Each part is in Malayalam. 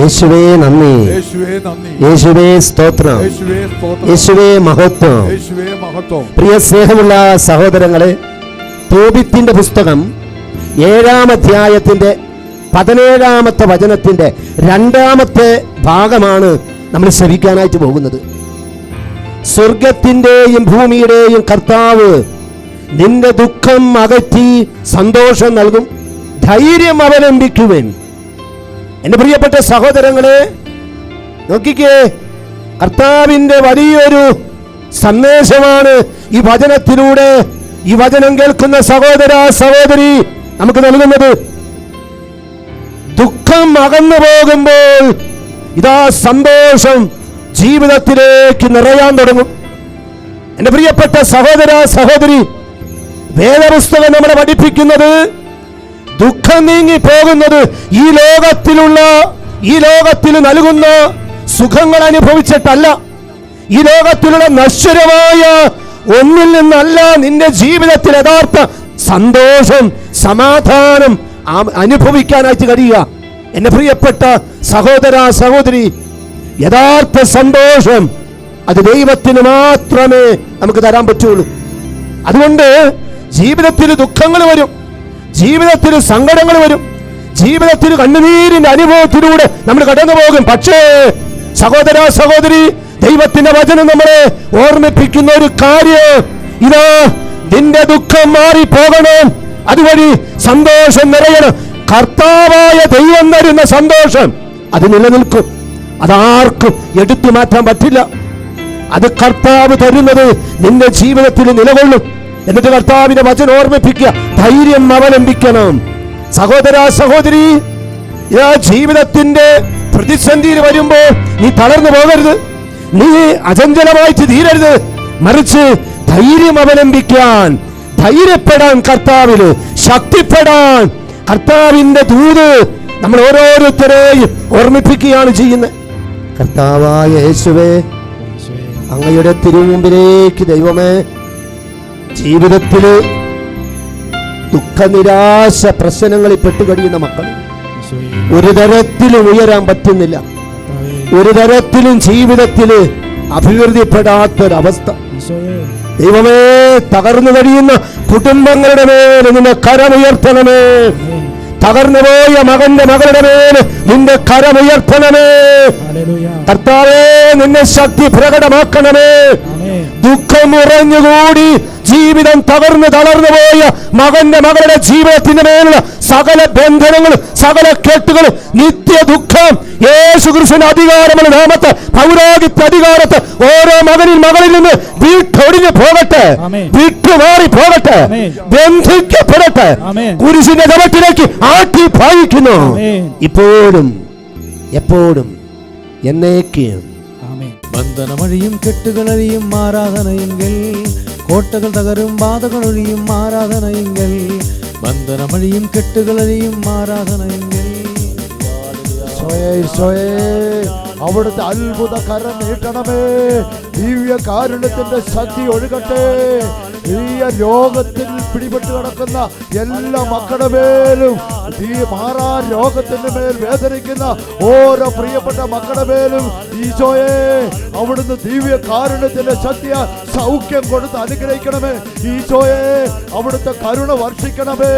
യേശുവേ നന്ദി. യേശുവേ സ്തോത്രം. മഹത്വം. യേശുവേ മഹത്വം. പ്രിയ സ്നേഹമുള്ള സഹോദരങ്ങളെ തോപിത്തിന്റെ പുസ്തകം ഏഴാം അധ്യായത്തിന്റെ പതിനേഴാമത്തെ വചനത്തിന്റെ രണ്ടാമത്തെ ഭാഗമാണ് നമ്മൾ ശ്രവിക്കാനായിട്ട് പോകുന്നത്. സ്വർഗത്തിന്റെയും ഭൂമിയുടെയും കർത്താവ് നിന്റെ ദുഃഖം അകറ്റി സന്തോഷം നൽകും. ധൈര്യം അവലംബിക്കുവൻ എന്റെ പ്രിയപ്പെട്ട സഹോദരങ്ങളെ നോക്കിക്കേ കർത്താവിന്റെ വലിയൊരു സന്ദേശമാണ് ഈ വചനത്തിലൂടെ ഈ വചനം കേൾക്കുന്ന സഹോദര സഹോദരി നമുക്ക് നൽകുന്നത്. ദുഃഖം അകന്നു പോകുമ്പോൾ ഇതാ സന്തോഷം ജീവിതത്തിലേക്ക് നിറയാൻ തുടങ്ങും. എന്റെ പ്രിയപ്പെട്ട സഹോദര സഹോദരി വേദപുസ്തകം നമ്മളെ പഠിപ്പിക്കുന്നത് ദുഃഖം നീങ്ങി പോകുന്നത് ഈ ലോകത്തിലുള്ള ഈ ലോകത്തിൽ നൽകുന്ന സുഖങ്ങൾ അനുഭവിച്ചിട്ടല്ല. ഈ ലോകത്തിലുള്ള നശ്വരമായ ഒന്നിൽ നിന്നല്ല നിന്റെ ജീവിതത്തിൽ യഥാർത്ഥ സന്തോഷം സമാധാനം അനുഭവിക്കാനായിട്ട് കഴിയുക. എന്റെ പ്രിയപ്പെട്ട സഹോദര സഹോദരി യഥാർത്ഥ സന്തോഷം അത് ദൈവത്തിന് മാത്രമേ നമുക്ക് തരാൻ പറ്റുള്ളൂ. അതുകൊണ്ട് ജീവിതത്തിൽ ദുഃഖങ്ങൾ വരും. ജീവിതത്തിൽ സങ്കടങ്ങൾ വരും. ജീവിതത്തിൽ കണ്ണുനീരിന്റെ അനുഭവത്തിലൂടെ നമ്മൾ കടന്നു പോകും. പക്ഷേ സഹോദര സഹോദരി ദൈവത്തിന്റെ വചനം നമ്മളെ ഓർമ്മിപ്പിക്കുന്ന ഒരു കാര്യം. ഇതാ നിന്റെ ദുഃഖം മാറി പോകണം അതുവഴി സന്തോഷം നിറയണം. കർത്താവായ ദൈവം തരുന്ന സന്തോഷം അത് നിലനിൽക്കും. അതാർക്കും എടുത്തു മാറ്റാൻ പറ്റില്ല. അത് കർത്താവ് തരുന്നത് നിന്റെ ജീവിതത്തിൽ നിലകൊള്ളും. എന്നിട്ട് കർത്താവിന്റെ വചനം ഓർമ്മിപ്പിക്കുക. ധൈര്യം അവലംബിക്കണം. സഹോദര സഹോദരി ആ ജീവിതത്തിന്റെ പ്രതിസന്ധിയിൽ വരുമ്പോൾ നീ തളർന്നു പോകരുത്. നീ അചഞ്ചലമായിട്ട് തീരരുത്. മറിച്ച് ധൈര്യം അവലംബിക്കാൻ ധൈര്യപ്പെടാൻ കർത്താവിൽ ശക്തിപ്പെടാൻ കർത്താവിന്റെ ദൂത് നമ്മൾ ഓരോരുത്തരെയും ഓർമ്മിപ്പിക്കുകയാണ് ചെയ്യുന്നത്. കർത്താവായ യേശുവേ അങ്ങയുടെ തിരുമുമ്പിലേക്ക് ദൈവമേ ജീവിതത്തിൽ ദുഃഖനിരാശ പ്രശ്നങ്ങളിൽ പെട്ടുകഴിയുന്ന മക്കൾ ഒരു തരത്തിലും ഉയരാൻ പറ്റുന്നില്ല. ഒരു തരത്തിലും ജീവിതത്തിൽ അഭിവൃദ്ധിപ്പെടാത്തൊരവസ്ഥ. ദൈവമേ തകർന്നു കഴിയുന്ന കുടുംബങ്ങളുടെ മേൽ നിന്നെ കരമുയർത്തണമേ. തകർന്നുപോയ മകന്റെ മകളുടെ മേൽ നിന്റെ കരമുയർത്തണമേ. കർത്താവേ നിന്നെ ശക്തി പ്രകടമാക്കണമേ. ദുഃഖം ഉറഞ്ഞുകൂടി ജീവിതം തകർന്ന് തളർന്നു പോയ മകന്റെ മകളുടെ ജീവിതത്തിന്റെ മേലുള്ള സകല ബന്ധനങ്ങളും സകല കെട്ടുകളും നിത്യ ദുഃഖം യേശു കൃഷ്ണൻ അധികാരമുള്ള നാമത്തെ പൗരാകിത്യ അധികാരത്തെ ഓരോ മകനിൽ മകളിൽ നിന്ന് വീട്ടൊടിഞ്ഞു പോകട്ടെ. വിട്ടുമാറി പോകട്ടെ ബന്ധിക്കപ്പെടട്ടെ കുരിശിന്റെ കവട്ടിലേക്ക് ആട്ടി ഭാവിക്കുന്നു ഇപ്പോഴും എപ്പോഴും എന്നേക്കും. ബന്ധനമഴിയും കെട്ടുകളഴിയും ആരാധനയെങ്കിൽ കോട്ടകൾ തകരും ബാധകളൊഴിയും ആരാധനയെങ്കിൽ ബന്ധനമഴിയും കെട്ടുകളഴിയും ആരാധനയെങ്കിൽ. അവിടുത്തെ അത്ഭുത കരം നീട്ടണമേ. ദിവ്യ കാരുണ്യത്തിന്റെ ശക്തി ഒഴുകട്ടെ. ഈ ലോകത്തിൽ പിടിപെട്ട് കിടക്കുന്ന എല്ലാ മക്കളുടെ മേലും ഈ മാറാ രോഗത്തിന്റെ മേൽ വേദനിക്കുന്ന ഓരോ പ്രിയപ്പെട്ട മക്കളുടെ മേലും ഈശോയെ അവിടുന്ന് ദിവ്യ കാരുണ്യത്തിന്റെ ശക്തിയ സൗഖ്യം കൊടുത്ത് അനുഗ്രഹിക്കണമേ. ഈശോയെ അവിടുത്തെ കരുണ വർഷിക്കണമേ.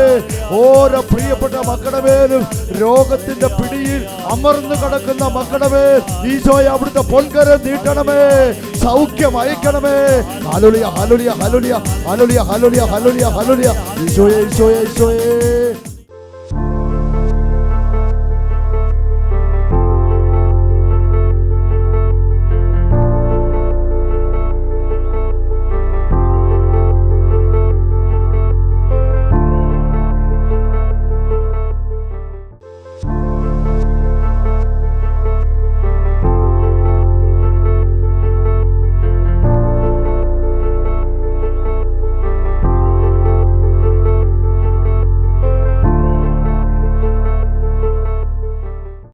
ഓരോ പ്രിയപ്പെട്ട മക്കളുടെ മേലും രോഗത്തിന്റെ പിടിയിൽ അമർന്നു കിടക്കുന്ന മക്കളുടെ മേൽ ഈശോയെ അവിടുത്തെ പൊൻകര നീട്ടണമേ. സൗഖ്യം അയക്കണമേ. ഹലുലിയ ഹലുലിയ ഹലുലിയ ഹലുലിയ ഹലുലിയ ഹലുലിയ ഹലുലിയ ഈശോയെ ഈശോയെ ഈശോയെ.